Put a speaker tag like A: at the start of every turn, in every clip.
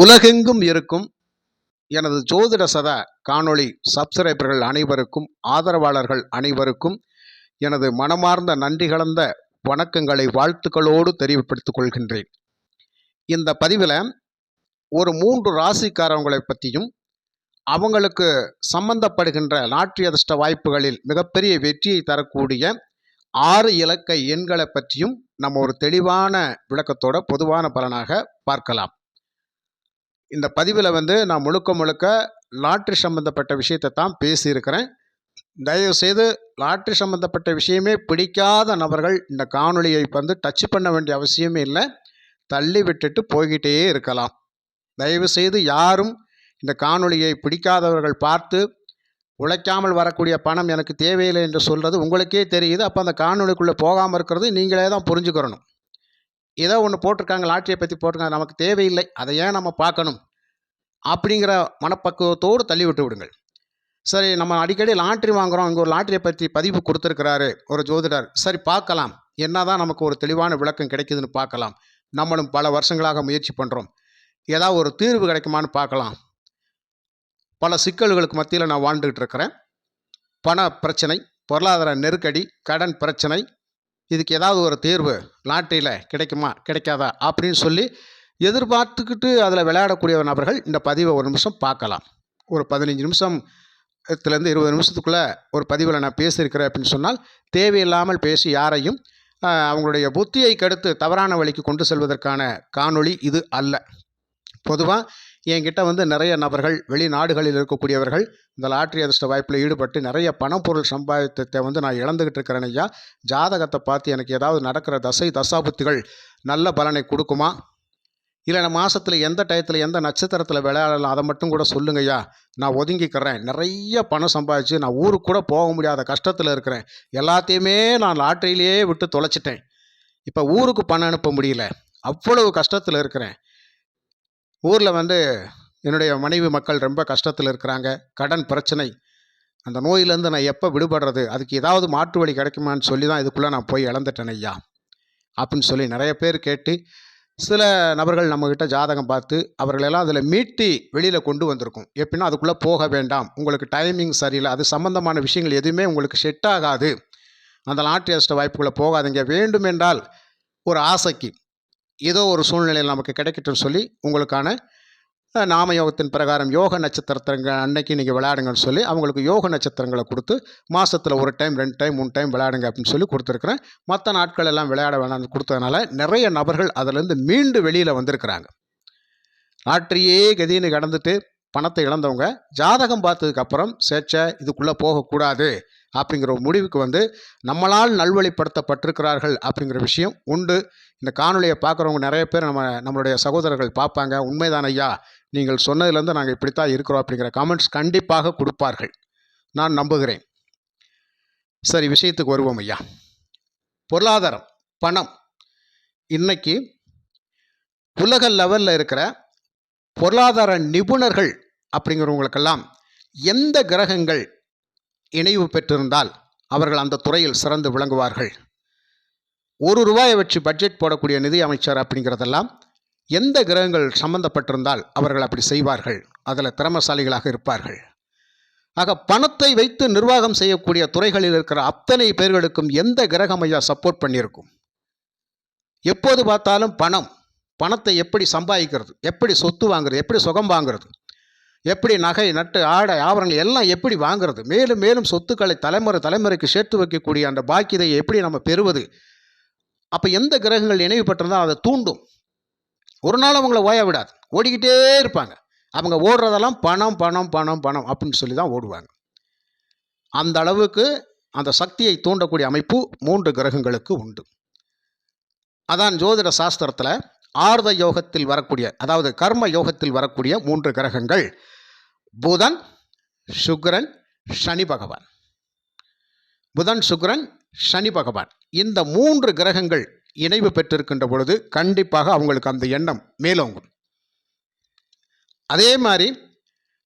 A: உலகெங்கும் இருக்கும் எனது ஜோதிட சத காணொளி சப்ஸ்கிரைபர்கள் அனைவருக்கும் ஆதரவாளர்கள் அனைவருக்கும் எனது மனமார்ந்த நன்றி கலந்த வணக்கங்களை வாழ்த்துக்களோடு தெரிவுபடுத்திக் கொள்கின்றேன். இந்த பதிவில் ஒரு மூன்று ராசிக்காரவங்களை பற்றியும் அவங்களுக்கு சம்பந்தப்படுகின்ற லாட்ரி அதிர்ஷ்ட வாய்ப்புகளில் மிகப்பெரிய வெற்றியை தரக்கூடிய ஆறு இலக்க எண்களை பற்றியும் நம்ம ஒரு தெளிவான விளக்கத்தோட பொதுவான பலனாக பார்க்கலாம். இந்த பதிவில் வந்து நான் முழுக்க முழுக்க லாட்ரி சம்மந்தப்பட்ட விஷயத்தை தான் பேசியிருக்கிறேன். தயவுசெய்து லாட்ரி சம்மந்தப்பட்ட விஷயமே பிடிக்காத நபர்கள் இந்த காணொலியை வந்து டச் பண்ண வேண்டிய அவசியமே இல்லை. தள்ளி விட்டுட்டு போய்கிட்டே இருக்கலாம். தயவுசெய்து யாரும் இந்த காணொலியை பிடிக்காதவர்கள் பார்த்து உழைக்காமல் வரக்கூடிய பணம் எனக்கு தேவையில்லை என்று சொல்கிறது உங்களுக்கே தெரியுது. அப்போ அந்த காணொலிக்குள்ளே போகாமல் இருக்கிறது நீங்களே தான் புரிஞ்சுக்கிறணும். ஏதோ ஒன்று போட்டிருக்காங்க லாட்ரியை பற்றி போட்டிருக்காங்க நமக்கு தேவையில்லை அதை ஏன் நம்ம பார்க்கணும்? அப்படிங்கிற மனப்பக்குவத்தோடு தள்ளி விட்டு விடுங்கள். சரி நம்ம அடிக்கடி லாட்ரி வாங்குகிறோம் அங்கே ஒரு லாட்ரியை பற்றி பதிவு கொடுத்துருக்கிறாரு ஒரு ஜோதிடர். சரி பார்க்கலாம். என்ன தான் நமக்கு ஒரு தெளிவான விளக்கம் கிடைக்குதுன்னு பார்க்கலாம். நம்மளும் பல வருஷங்களாக முயற்சி பண்ணுறோம் ஏதாவது ஒரு தீர்வு கிடைக்குமான்னு பார்க்கலாம். பல சிக்கல்களுக்கு மத்தியில் நான் வாழ்ந்துக்கிட்டு இருக்கிறேன். பண பிரச்சனை பொருளாதார நெருக்கடி கடன் பிரச்சனை இதுக்கு ஏதாவது ஒரு தீர்வு லாட்டரியில் கிடைக்குமா கிடைக்காதா அப்படின்னு சொல்லி எதிர்பார்த்துக்கிட்டு அதில் விளையாடக்கூடிய நபர்கள் இந்த பதிவை ஒரு நிமிஷம் பார்க்கலாம். ஒரு பதினஞ்சு நிமிஷம் த்துலேருந்து இருபது நிமிஷத்துக்குள்ளே ஒரு பதிவில் நான் பேசியிருக்கிறேன் அப்படின்னு சொன்னால் தேவையில்லாமல் பேசி யாரையும் அவங்களுடைய புத்தியை கெடுத்து தவறான வழிக்கு கொண்டு செல்வதற்கான காணொளி இது அல்ல. பொதுவாக என்கிட்ட வந்து நிறைய நபர்கள் வெளிநாடுகளில் இருக்கக்கூடியவர்கள் இந்த லாட்ரி அதிர்ஷ்ட வாய்ப்பில் ஈடுபட்டு நிறைய பணப்பொருள் சம்பாதித்தத்தை வந்து நான் இழந்துக்கிட்டு இருக்கிறேன் ஐயா. ஜாதகத்தை பார்த்து எனக்கு ஏதாவது நடக்கிற தசை தசாபுத்திகள் நல்ல பலனை கொடுக்குமா? இல்லை மாதத்தில் எந்த டயத்தில் எந்த நட்சத்திரத்தில் விளையாடலாம் அதை மட்டும் கூட சொல்லுங்கய்யா நான் ஒதுங்கிக்கிறேன். நிறைய பணம் சம்பாதிச்சு நான் ஊருக்கு கூட போக முடியாத கஷ்டத்தில் இருக்கிறேன். எல்லாத்தையுமே நான் லாட்டரியிலேயே விட்டு தொலைச்சிட்டேன். இப்போ ஊருக்கு பணம் அனுப்ப முடியல. அவ்வளவு கஷ்டத்தில் இருக்கிறேன். ஊரில் வந்து என்னுடைய மனைவி மக்கள் ரொம்ப கஷ்டத்தில் இருக்கிறாங்க. கடன் பிரச்சனை. அந்த நோயிலேருந்து நான் எப்போ விடுபடுறது? அதுக்கு ஏதாவது மாற்று வழி கிடைக்குமான்னு சொல்லி தான் இதுக்குள்ளே நான் போய் இழந்துட்டேன் ஐயா. அப்படின்னு சொல்லி நிறைய பேர் கேட்டு சில நபர்கள் நம்மக்கிட்ட ஜாதகம் பார்த்து அவர்களெல்லாம் அதில் மீட்டி வெளியில் கொண்டு வந்திருக்கும். எப்படின்னா அதுக்குள்ளே போக வேண்டாம். உங்களுக்கு டைமிங் சரியில்லை. அது சம்பந்தமான விஷயங்கள் எதுவுமே உங்களுக்கு செட் ஆகாது. அந்த லாட்ரி அஷ்ட வாய்ப்புகளை போகாதீங்க. வேண்டுமென்றால் ஒரு ஆசைக்கு ஏதோ ஒரு சூழ்நிலையில் நமக்கு கிடைக்கட்டும்னு சொல்லி உங்களுக்கான நாம யோகத்தின் பிரகாரம் யோக நட்சத்திரத்தங்க அன்னைக்கு நீங்கள் விளையாடுங்கன்னு சொல்லி அவங்களுக்கு யோக நட்சத்திரங்களை கொடுத்து மாதத்தில் ஒரு டைம் ரெண்டு டைம் மூணு டைம் விளையாடுங்க அப்படின்னு சொல்லி கொடுத்துருக்குறேன். மற்ற நாட்கள் எல்லாம் விளையாட வேணாம்னு கொடுத்ததுனால நிறைய நபர்கள் அதிலேருந்து மீண்டு வெளியில் வந்திருக்கிறாங்க. லாட்டரியே கதின்னு கடந்துட்டு பணத்தை இழந்தவங்க ஜாதகம் பார்த்ததுக்கப்புறம் சேச்சை இதுக்குள்ளே போகக்கூடாது. அப்படிங்கிற ஒரு முடிவுக்கு வந்து நம்மளால் நல்வழிப்படுத்தப்பட்டிருக்கிறார்கள் அப்படிங்கிற விஷயம் உண்டு. இந்த காணொலியை பார்க்குறவங்க நிறைய பேர் நம்ம நம்மளுடைய சகோதரர்கள் பார்ப்பாங்க. உண்மைதான் ஐயா? நீங்கள் சொன்னதுலேருந்து நாங்கள் இப்படித்தான் இருக்கிறோம் அப்படிங்கிற கமெண்ட்ஸ் கண்டிப்பாக கொடுப்பார்கள். நான் நம்புகிறேன். சரி விஷயத்துக்கு வருவோம் ஐயா. பொருளாதாரம் பணம். இன்னைக்கு உலக லெவலில் இருக்கிற பொருளாதார நிபுணர்கள் அப்படிங்கிறவங்களுக்கெல்லாம் எந்த கிரகங்கள் இணைவு பெற்றிருந்தால் அவர்கள் அந்த துறையில் சிறந்து விளங்குவார்கள். ஒரு ரூபாயை வச்சு பட்ஜெட் போடக்கூடிய நிதி அமைச்சர் அப்படிங்கிறதெல்லாம் எந்த கிரகங்கள் சம்பந்தப்பட்டிருந்தால் அவர்கள் அப்படி செய்வார்கள். அதில் திறமசாலிகளாக இருப்பார்கள். ஆக பணத்தை வைத்து நிர்வாகம் செய்யக்கூடிய துறைகளில் இருக்கிற அத்தனை பேர்களுக்கும் எந்த கிரகம் ஐயா சப்போர்ட் பண்ணியிருக்கும்? எப்போது பார்த்தாலும் பணம். பணத்தை எப்படி சம்பாதிக்கிறது? எப்படி சொத்து வாங்குறது? எப்படி சுகம் வாங்குறது? எப்படி நகை நட்டு ஆடை ஆபரணங்கள் எல்லாம் எப்படி வாங்குறது? மேலும் மேலும் சொத்துக்களை தலைமுறை தலைமுறைக்கு சேர்த்து வைக்கக்கூடிய அந்த பாக்கியதை எப்படி நம்ம பெறுவது? அப்போ எந்த கிரகங்கள் நினைவுபட்டிருந்தால் அதை தூண்டும். ஒரு நாள் அவங்கள ஓய விடாது. ஓடிக்கிட்டே இருப்பாங்க. அவங்க ஓடுறதெல்லாம் பணம் பணம் பணம் பணம் அப்படின்னு சொல்லி தான் ஓடுவாங்க. அந்த அளவுக்கு அந்த சக்தியை தூண்டக்கூடிய அமைப்பு மூன்று கிரகங்களுக்கு உண்டு. அதான் ஜோதிட சாஸ்திரத்தில் ஆர்த யோகத்தில் வரக்கூடிய அதாவது கர்ம யோகத்தில் வரக்கூடிய மூன்று கிரகங்கள். புதன் சுக்கிரன் சனி பகவான். புதன் சுக்கிரன் சனி பகவான். இந்த மூன்று கிரகங்கள் இணைவு பெற்றிருக்கின்ற பொழுது கண்டிப்பாக அவங்களுக்கு அந்த எண்ணம் மேலோங்கும். அதே மாதிரி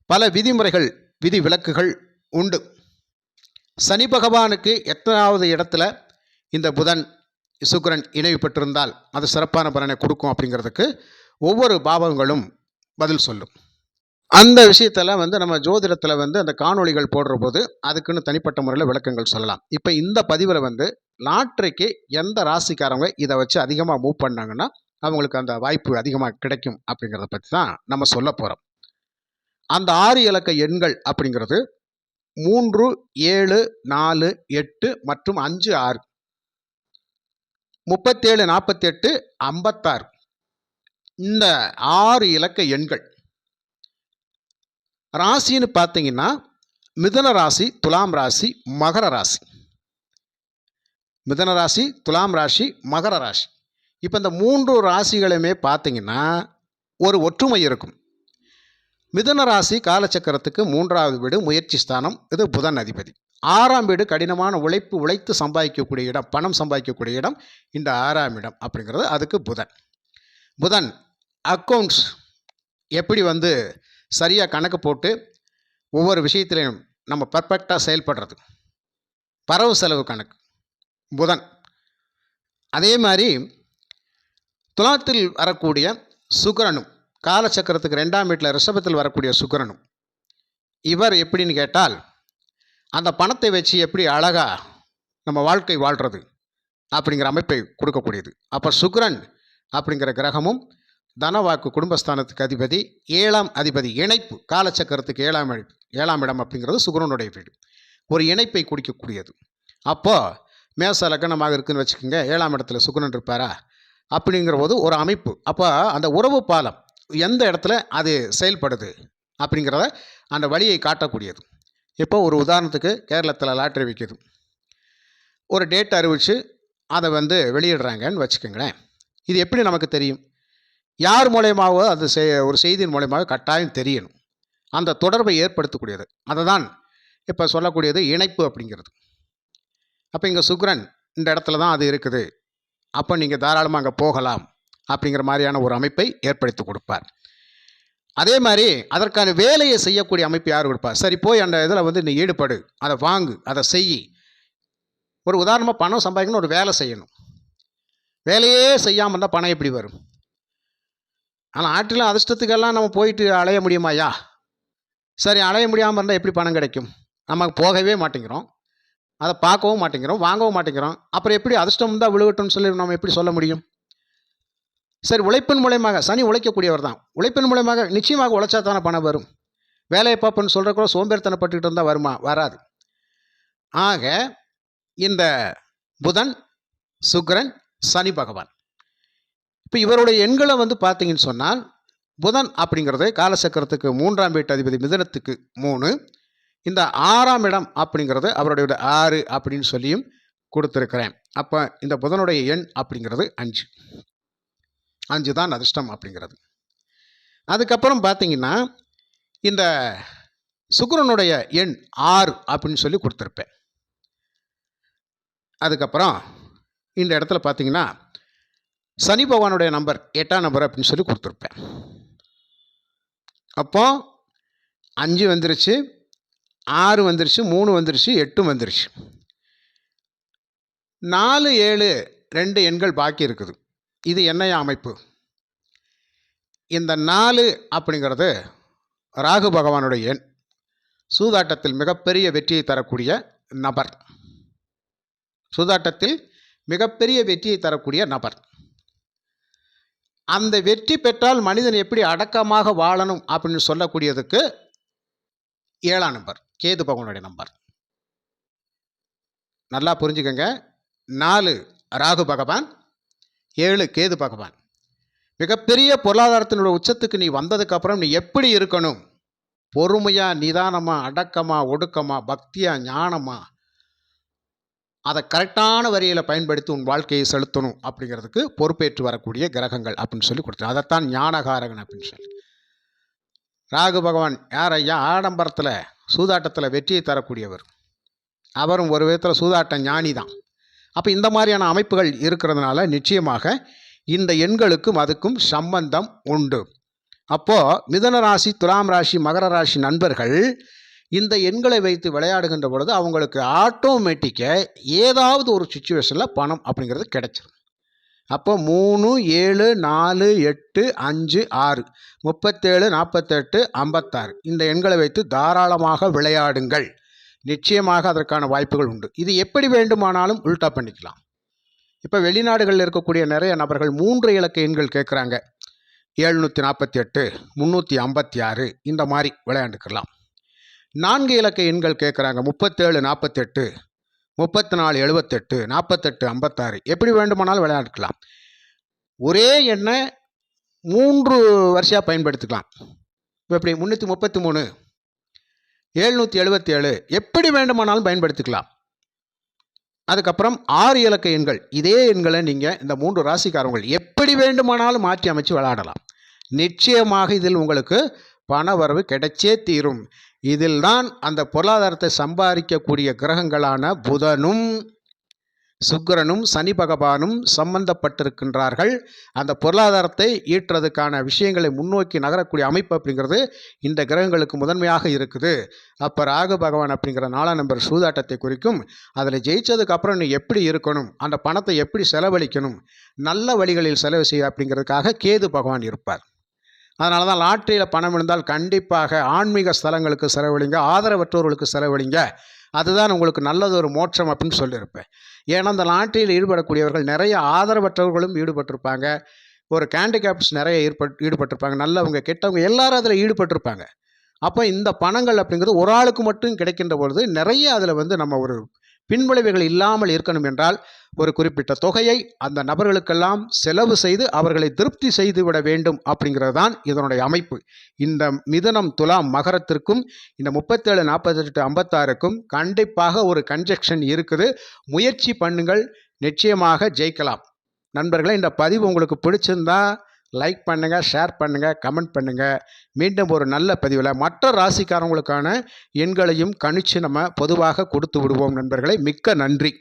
A: பல விதிமுறைகள் விதி விலக்குகள் உண்டு. சனி பகவானுக்கு எத்தனாவது இடத்துல இந்த புதன் சுக்கிரன் இணைவு பெற்றிருந்தால் அது சிறப்பான பலனை கொடுக்கும் அப்படிங்கிறதுக்கு ஒவ்வொரு பாவங்களும் பதில் சொல்லும். அந்த விஷயத்தெல்லாம் வந்து நம்ம ஜோதிடத்தில் வந்து அந்த காணொளிகள் போடுற போது அதுக்குன்னு தனிப்பட்ட முறையில் விளக்கங்கள் சொல்லலாம். இப்போ இந்த பதிவில் வந்து லாட்ரிக்கு எந்த ராசிக்காரங்க இதை வச்சு அதிகமாக மூவ் பண்ணாங்கன்னா அவங்களுக்கு அந்த வாய்ப்பு அதிகமாக கிடைக்கும் அப்படிங்கிறத பற்றி தான் நம்ம சொல்ல போகிறோம் அந்த ஆறு இலக்க எண்கள் அப்படிங்கிறது மூன்று ஏழு நாலு எட்டு மற்றும் அஞ்சு ஆறு. முப்பத்தேழு நாற்பத்தெட்டு ஐம்பத்தாறு. இந்த ஆறு இலக்க எண்கள் ராசின்னு பார்த்தீங்கன்னா மிதுன ராசி துலாம் ராசி மகர ராசி. மிதன ராசி துலாம் ராசி மகர ராசி. இப்போ இந்த மூன்று ராசிகளுமே பார்த்தீங்கன்னா ஒரு ஒற்றுமை இருக்கும். மிதன ராசி காலச்சக்கரத்துக்கு மூன்றாவது வீடு முயற்சி ஸ்தானம் இது புதன் அதிபதி. ஆறாம் வீடு கடினமான உழைப்பு உழைத்து சம்பாதிக்கக்கூடிய இடம் பணம் சம்பாதிக்கக்கூடிய இடம் இந்த ஆறாம் இடம் அப்படிங்கிறது அதுக்கு புதன். புதன் அக்கௌண்ட்ஸ் எப்படி வந்து சரியாக கணக்கு போட்டு ஒவ்வொரு விஷயத்திலையும் நம்ம பர்ஃபெக்டாக செயல்படுறது. வரவு செலவு கணக்கு. புதன். அதே மாதிரி துலாத்தில் வரக்கூடிய சுக்கரனும் காலச்சக்கரத்துக்கு ரெண்டாம் வீட்டில் ரிஷபத்தில் வரக்கூடிய சுக்கிரனும் இவர் எப்படின்னு கேட்டால் அந்த பணத்தை வச்சு எப்படி அழகாக நம்ம வாழ்க்கை வாழ்கிறது அப்படிங்கிற அமைப்பை கொடுக்கக்கூடியது. அப்போ சுக்கரன் அப்படிங்கிற கிரகமும் தனவாக்கு குடும்பஸ்தானத்துக்கு அதிபதி ஏழாம் அதிபதி இணைப்பு காலச்சக்கரத்துக்கு ஏழாம் இடம் ஏழாம் இடம் அப்படிங்கிறது சுகரனுடைய வீடு. ஒரு இணைப்பை குடிக்கக்கூடியது. அப்போ மேச லக்னமாக இருக்குன்னு வச்சுக்கோங்க ஏழாம் இடத்துல சுக்கிரன் இருப்பாரா? அப்படிங்கிற போது ஒரு அமைப்பு. அப்போ அந்த உறவு பாலம் எந்த இடத்துல அது செயல்படுது அப்படிங்கிறத அந்த வழியை காட்டக்கூடியது. இப்போ ஒரு உதாரணத்துக்கு கேரளத்தில் லாட்டரி விற்கிது ஒரு டேட் அறிவித்து அதை வந்து வெளியிடுறாங்கன்னு வச்சுக்கோங்களேன். இது எப்படி நமக்கு தெரியும்? யார் மூலயமாவோ அது ஒரு செய்தியின் மூலயமாக கட்டாயம் தெரியணும். அந்த தொடர்பை ஏற்படுத்தக்கூடியது. அதை தான் இப்போ சொல்லக்கூடியது இணைப்பு அப்படிங்கிறது. அப்போ இங்கே சுக்ரன் இந்த இடத்துல தான் அது இருக்குது. அப்போ நீங்கள் தாராளமாக அங்கே போகலாம் அப்படிங்கிற மாதிரியான ஒரு அமைப்பை ஏற்படுத்தி கொடுப்பார். அதே மாதிரி அதற்கான வேலையை செய்யக்கூடிய அமைப்பு யார் கொடுப்பார்? சரி போய் அந்த இதில் வந்து நீ ஈடுபடு. அதை வாங்கு அதை செய். ஒரு உதாரணமாக பணம் சம்பாதிக்கணும் ஒரு வேலை செய்யணும். வேலையே செய்யாமல் இருந்தால் பணம் எப்படி வரும்? ஆனால் ஆற்றிலும் அதிர்ஷ்டத்துக்கெல்லாம் நம்ம போயிட்டு அலைய முடியுமாயா சரி அலைய முடியாமல் இருந்தால் எப்படி பணம் கிடைக்கும்? நமக்கு போகவே மாட்டேங்கிறோம். அதை பார்க்கவும் மாட்டேங்கிறோம் வாங்கவும் மாட்டேங்கிறோம். அப்புறம் எப்படி அதிர்ஷ்டம் தான் விழுகட்டும்னு சொல்லி நம்ம எப்படி சொல்ல முடியும்? சரி உழைப்பின் மூலயமாக சனி உழைக்கக்கூடியவர் தான். உழைப்பின் மூலயமாக நிச்சயமாக உழைச்சா தானே பணம் வரும். வேலையை பார்ப்போன்னு சொல்கிற கூட சோம்பேறித்தனப்பட்டுக்கிட்டு இருந்தால் வருமா? வராது. ஆக இந்த புதன் சுக்கிரன் சனி பகவான். இப்போ இவருடைய எண்களை வந்து பார்த்தீங்கன்னு சொன்னால் புதன் அப்படிங்கிறது காலசக்கரத்துக்கு மூன்றாம் வீட்டு அதிபதி மிதனத்துக்கு மூணு இந்த ஆறாம் இடம் அப்படிங்கிறது அவருடைய ஆறு அப்படின்னு சொல்லியும் கொடுத்துருக்கிறேன். அப்போ இந்த புதனுடைய எண் அப்படிங்கிறது அஞ்சு. அஞ்சு தான் அதிர்ஷ்டம் அப்படிங்கிறது. அதுக்கப்புறம் பார்த்தீங்கன்னா இந்த சுக்கரனுடைய எண் ஆறு அப்படின்னு சொல்லி கொடுத்துருப்பேன். அதுக்கப்புறம் இந்த இடத்துல பார்த்தீங்கன்னா சனி பகவானுடைய நம்பர் எட்டாம் நம்பர் அப்படின்னு சொல்லி கொடுத்துருப்பேன். அப்போ அஞ்சு வந்துருச்சு ஆறு வந்துருச்சு மூணு வந்துருச்சு எட்டும் வந்துருச்சு. நாலு ஏழு ரெண்டு எண்கள் பாக்கி இருக்குது. இது என்னைய அமைப்பு? இந்த நாலு அப்படிங்கிறது ராகு பகவானுடைய எண். சூதாட்டத்தில் மிகப்பெரிய வெற்றியை தரக்கூடிய நபர். சூதாட்டத்தில் மிகப்பெரிய வெற்றியை தரக்கூடிய நபர். அந்த வெற்றி பெற்றால் மனிதன் எப்படி அடக்கமாக வாழணும் அப்படின்னு சொல்லக்கூடியதுக்கு ஏழாம் நம்பர் கேது பகவானுடைய நம்பர். நல்லா புரிஞ்சுக்கங்க. நாலு ராகு பகவான் ஏழு கேது பகவான். மிகப்பெரிய பொருளாதாரத்தினுடைய உச்சத்துக்கு நீ வந்ததுக்கப்புறம் நீ எப்படி இருக்கணும்? பொறுமையாக நிதானமாக அடக்கமாக ஒடுக்கமாக பக்தியாக ஞானமாக அதை கரெக்டான வரியில் பயன்படுத்தி உன் வாழ்க்கையை செலுத்தணும் அப்படிங்கிறதுக்கு பொறுப்பேற்று வரக்கூடிய கிரகங்கள் அப்படின்னு சொல்லி கொடுத்தாரு. அதைத்தான் ஞானகாரகன் அப்படின்னு சொல்லி. ராகு பகவான் யார் ஐயா? ஆடம்பரத்தில் சூதாட்டத்தில் வெற்றியை தரக்கூடியவர். அவரும் ஒரு விதத்தில் சூதாட்ட ஞானி தான் அப்போ இந்த மாதிரியான அமைப்புகள் இருக்கிறதுனால நிச்சயமாக இந்த எண்களுக்கும் அதுக்கும் சம்பந்தம் உண்டு. அப்போது மிதன ராசி துலாம் ராசி மகர ராசி நண்பர்கள் இந்த எண்களை வைத்து விளையாடுகின்ற பொழுது அவங்களுக்கு ஆட்டோமேட்டிக்காக ஏதாவது ஒரு சுச்சுவேஷனில் பணம் அப்படிங்கிறது கிடச்சிரும். அப்போ மூணு ஏழு நாலு எட்டு அஞ்சு ஆறு முப்பத்தேழு நாற்பத்தெட்டு ஐம்பத்தாறு. இந்த எண்களை வைத்து தாராளமாக விளையாடுங்கள். நிச்சயமாக அதற்கான வாய்ப்புகள் உண்டு. இது எப்படி வேண்டுமானாலும் உல்டா பண்ணிக்கலாம். இப்போ வெளிநாடுகளில் இருக்கக்கூடிய நிறைய நபர்கள் மூன்று இலக்க எண்கள் கேட்குறாங்க. எழுநூற்றி நாற்பத்தி எட்டு முந்நூற்றி ஐம்பத்தி ஆறு இந்த மாதிரி விளையாண்டுக்கலாம். நான்கு இலக்க எண்கள் கேட்குறாங்க முப்பத்தேழு நாற்பத்தெட்டு முப்பத்தி நாலு எழுபத்தெட்டு நாற்பத்தெட்டு ஐம்பத்தாறு. எப்படி வேண்டுமானாலும் விளையாண்டுக்கலாம் ஒரே எண்ணை மூன்று வருஷமாக பயன்படுத்திக்கலாம். இப்போ எப்படி? முந்நூற்றி முப்பத்தி மூணு எழுநூற்றி எழுபத்தி ஏழு எப்படி வேண்டுமானாலும் பயன்படுத்திக்கலாம். அதுக்கப்புறம் ஆறு இலக்க எண்கள். இதே எண்களை நீங்கள் இந்த மூன்று ராசிக்காரங்கள் எப்படி வேண்டுமானாலும் மாற்றி அமைச்சு விளையாடலாம். நிச்சயமாக இதில் உங்களுக்கு பண வரவு கிடைச்சே தீரும். இதில் தான் அந்த பொருளாதாரத்தை சம்பாதிக்கக்கூடிய கிரகங்களான புதனும் சுக்கிரனும் சனி பகவானும் சம்பந்தப்பட்டிருக்கின்றார்கள். அந்த பொருளாதாரத்தை ஈட்டுறதுக்கான விஷயங்களை முன்னோக்கி நகரக்கூடிய அமைப்பு அப்படிங்கிறது இந்த கிரகங்களுக்கு முதன்மையாக இருக்குது. அப்போ ராகு பகவான் அப்படிங்கிற நாலாம் நம்பர் சூதாட்டத்தை குறிக்கும். அதில் ஜெயிச்சதுக்கப்புறம் நீ எப்படி இருக்கணும்? அந்த பணத்தை எப்படி செலவழிக்கணும்? நல்ல வழிகளில் செலவு செய்ய அப்படிங்கிறதுக்காக கேது பகவான் இருப்பார். அதனால தான் லாட்ரியில் பணம் இருந்தால் கண்டிப்பாக ஆன்மீக ஸ்தலங்களுக்கு செலவழிங்க ஆதரவற்றோர்களுக்கு செலவழிங்க. அதுதான் உங்களுக்கு நல்லது ஒரு மோட்சம் அப்படின்னு சொல்லியிருப்பேன். ஏன்னா அந்த லாட்ரியில் ஈடுபடக்கூடியவர்கள் நிறைய ஆதரவற்றவர்களும் ஈடுபட்டிருப்பாங்க. ஒரு கேண்டிகேப்ஸ் நிறைய ஈடுபட் ஈடுபட்டிருப்பாங்க. நல்லவங்க கெட்டவங்க எல்லாரும் அதில் ஈடுபட்டிருப்பாங்க. அப்போ இந்த பணங்கள் அப்படிங்கிறது ஒரு ஆளுக்கு மட்டும் கிடைக்கின்ற பொழுது நிறைய அதில் வந்து நம்ம ஒரு பின்விளைவுகள் இல்லாமல் இருக்கணும் என்றால் ஒரு குறிப்பிட்ட தொகையை அந்த நபர்களுக்கெல்லாம் செலவு செய்து அவர்களை திருப்தி செய்து விட வேண்டும் அப்படிங்கிறது தான் இதனுடைய அமைப்பு. இந்த மிதனம் துலாம் மகரத்திற்கும் இந்த முப்பத்தேழு நாற்பத்தெட்டு ஐம்பத்தாறுக்கும் கண்டிப்பாக ஒரு கன்ஜெக்ஷன் இருக்குது. முயற்சி பண்ணுங்கள் நிச்சயமாக ஜெயிக்கலாம். நண்பர்களே இந்த பதிவு உங்களுக்கு பிடிச்சிருந்தா லைக் பண்ணுங்கள் ஷேர் பண்ணுங்கள் கமெண்ட் பண்ணுங்கள் மீண்டும் ஒரு நல்ல பதிவில் மற்ற ராசிக்காரங்களுக்கான எண்களையும் கணிச்சு நம்ம பொதுவாக கொடுத்து விடுவோம் நண்பர்களே. மிக்க நன்றி.